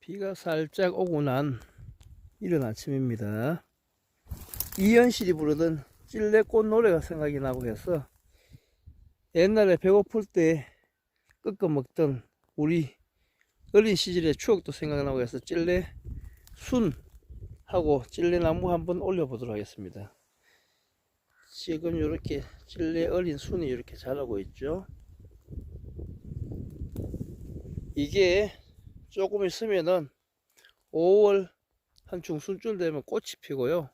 비가 살짝 오고 난 이른 아침입니다. 이현실이 부르던 찔레꽃 노래가 생각이 나고 해서 옛날에 배고플 때 끄끄 먹던 우리 어린 시절의 추억도 생각나고 해서 찔레 순 하고 찔레나무 한번 올려보도록 하겠습니다. 지금 이렇게 찔레 어린 순이 이렇게 자라고 있죠. 이게 조금 있으면은 5월 한 중순쯤 되면 꽃이 피고요.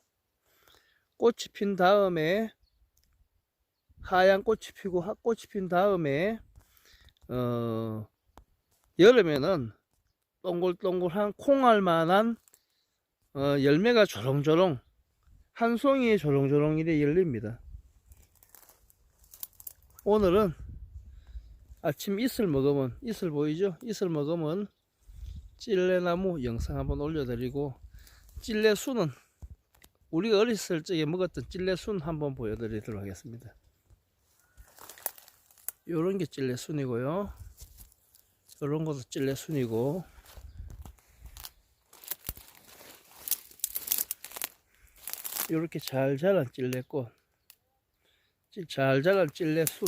꽃이 핀 다음에 하얀 꽃이 피고 핫꽃이 핀 다음에 어 여름에는 동글동글한 콩알만한 어, 열매가 조롱조롱 한 송이에 조롱조롱 이래 열립니다. 오늘은 아침 이슬 먹으면 이슬 보이죠? 이슬 먹으면 찔레나무 영상 한번 올려드리고 찔레순은 우리가 어렸을 적에 먹었던 찔레순 한번 보여드리도록 하겠습니다. 요런 게 찔레순이고요. 요런 것도 찔레순이고 요렇게 잘 자란 찔레꽃 찔- 잘 자란 찔레순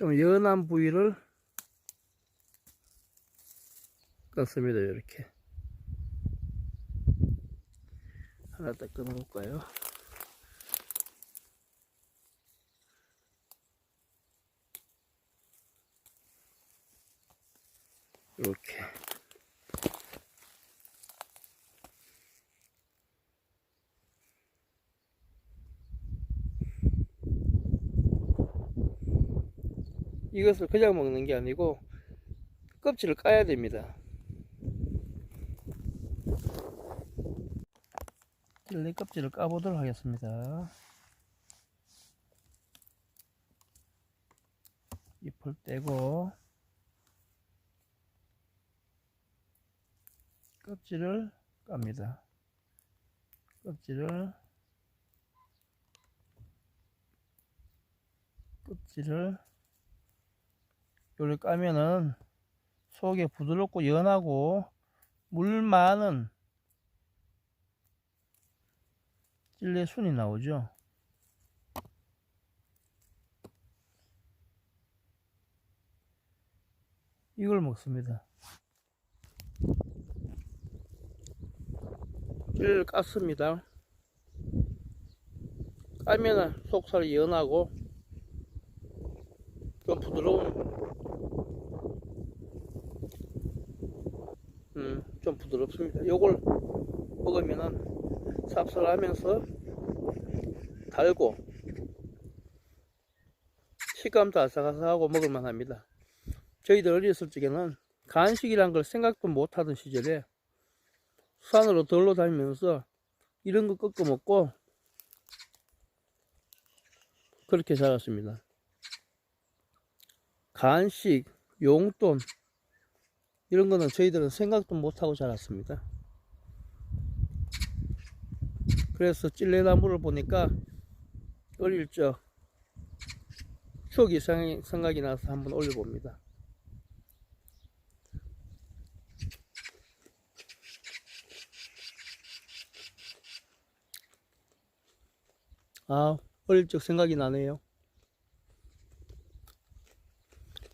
좀 연한 부위를 깎습니다 이렇게. 하나 딱 끊어볼까요? 이렇게 이것을 그냥 먹는 게 아니고 껍질을 까야 됩니다. 찔리 껍질을 까보도록 하겠습니다. 잎을 떼고 껍질을 깝니다. 껍질을 껍질을 요를 까면은 속에 부드럽고 연하고 물 많은 찔레 순이 나오죠. 이걸 먹습니다. 찔레를 깠습니다. 까면은 속살이 연하고 좀 부드러운 음, 좀 부드럽습니다. 요걸 먹으면은 쌉쌀하면서 달고 식감도 아삭아삭하고 먹을만 합니다. 저희들 어렸을 적에는 간식이란 걸 생각도 못 하던 시절에 산으로 덜러 다니면서 이런 거 꺾어 먹고 그렇게 자랐습니다. 간식, 용돈 이런 거는 저희들은 생각도 못하고 자랐습니다. 그래서 찔레나무를 보니까 어릴 적 추억이 생- 생각이 나서 한번 올려봅니다. 아, 어릴 적 생각이 나네요.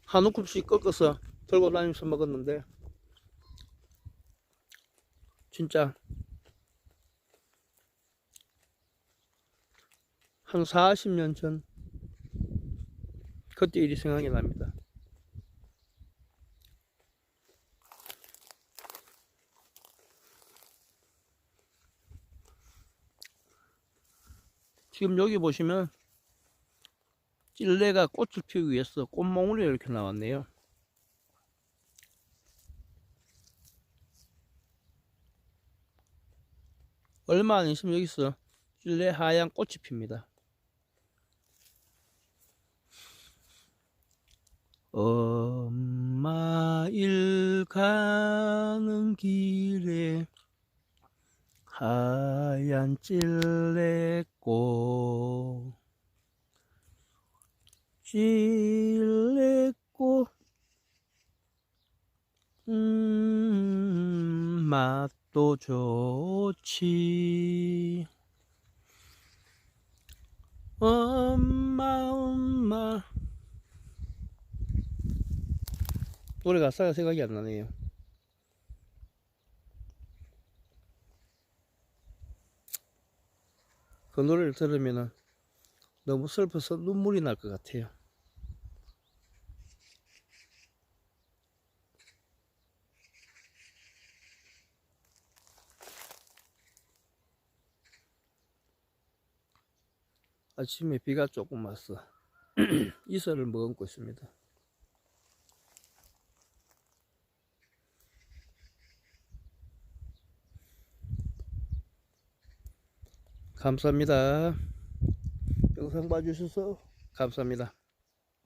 한 움큼씩 꺾어서 들고 다니면서 먹었는데 진짜 한 40년 전 그때 일이 생각이 납니다. 지금 여기 보시면 찔레가 꽃을 피우기 위해서 꽃몽울이 이렇게 나왔네요. 얼마 안 있으면 여기서 찔레 하얀 꽃이 핍니다. 엄마 일 가는 길에 하얀 찔레꽃 찔레꽃 음 맛 도 좋지. 엄마 엄마. 노래 가사가 생각이 안 나네요. 그 노래를 들으면 너무 슬퍼서 눈물이 날 것 같아요 아침에 비가 조금 왔어. 이슬을 머금고 있습니다. 감사합니다. 영상 봐주셔서 감사합니다